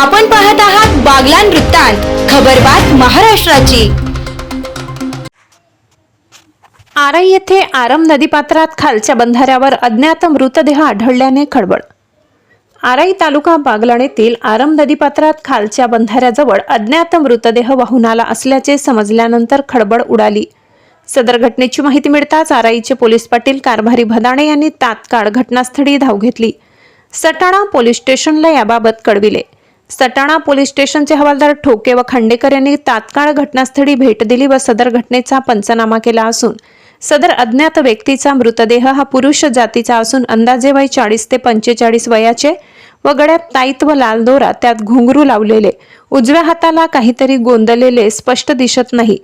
आपण पाहत आहात बागलान वृत्तांत खबरबात महाराष्ट्राची. आराई येथे आरम नदीपात्रात खालच्या बंधाऱ्यावर अज्ञात मृतदेह आढळल्याने खळबळ. आराई तालुका बागलाण येथील आरम नदीपात्रात खालच्या बंधाऱ्याजवळ अज्ञात मृतदेह वाहून आला असल्याचे समजल्यानंतर खळबळ उडाली. सदर घटनेची माहिती मिळताच आराईचे पोलीस पाटील कारभारी भदाणे यांनी तात्काळ घटनास्थळी धाव घेतली. सटाणा पोलीस स्टेशनला याबाबत कळविले. सटाणा पोलीस स्टेशनचे हवालदार ठोके व खांडेकर यांनी तात्काळ घटनास्थळी भेट दिली व सदर घटनेचा पंचनामा केला असून सदर अज्ञात व्यक्तीचा मृतदेह हा पुरुष जातीचा असून अंदाजे वय चाळीस ते पंचेचाळीस वयाचे व गळ्यात ताईत व लाल दोरा त्यात घुंगरू लावलेले. उजव्या हाताला काहीतरी गोंदलेले स्पष्ट दिसत नाही.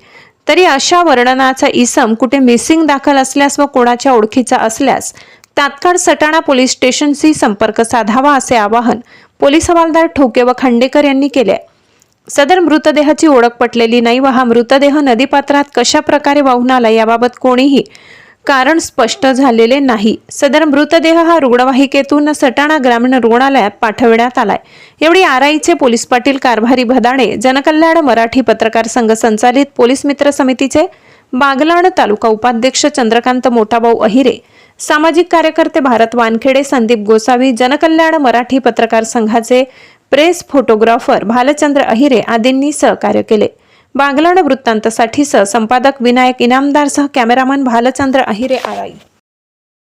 तरी अशा वर्णनाचा इसम कुठे मिसिंग दाखल असल्यास व कोणाच्या ओळखीचा असल्यास तात्काळ सटाणा पोलीस स्टेशनशी संपर्क साधावा असे आवाहन पोलीस हवालदार ठोके व खांडेकर यांनी केल्या सदर मृतदेहाची ओळख पटलेली नाही व हा मृतदेह नदीपात्रात कशा प्रकारे वाहून आला याबाबत कोणीही कारण स्पष्ट झालेले नाही. सदर मृतदेह हा रुग्णवाहिकेतून सटाणा ग्रामीण रुग्णालयात पाठविण्यात आलाय. एवढी आराईचे पोलीस पाटील कारभारी भदाणे जनकल्याण मराठी पत्रकार संघ संचालित पोलीस मित्र समितीचे बागलाण तालुका उपाध्यक्ष चंद्रकांत मोठाभाऊ अहिरे सामाजिक कार्यकर्ते भारत वानखेडे संदीप गोसावी जनकल्याण मराठी पत्रकार संघाचे प्रेस फोटोग्राफर भालचंद्र अहिरे आदींनी सहकार्य केले. बागलाण वृत्तांतसाठी सहसंपादक विनायक इनामदारसह कॅमेरामन भालचंद्र अहिरे आराई.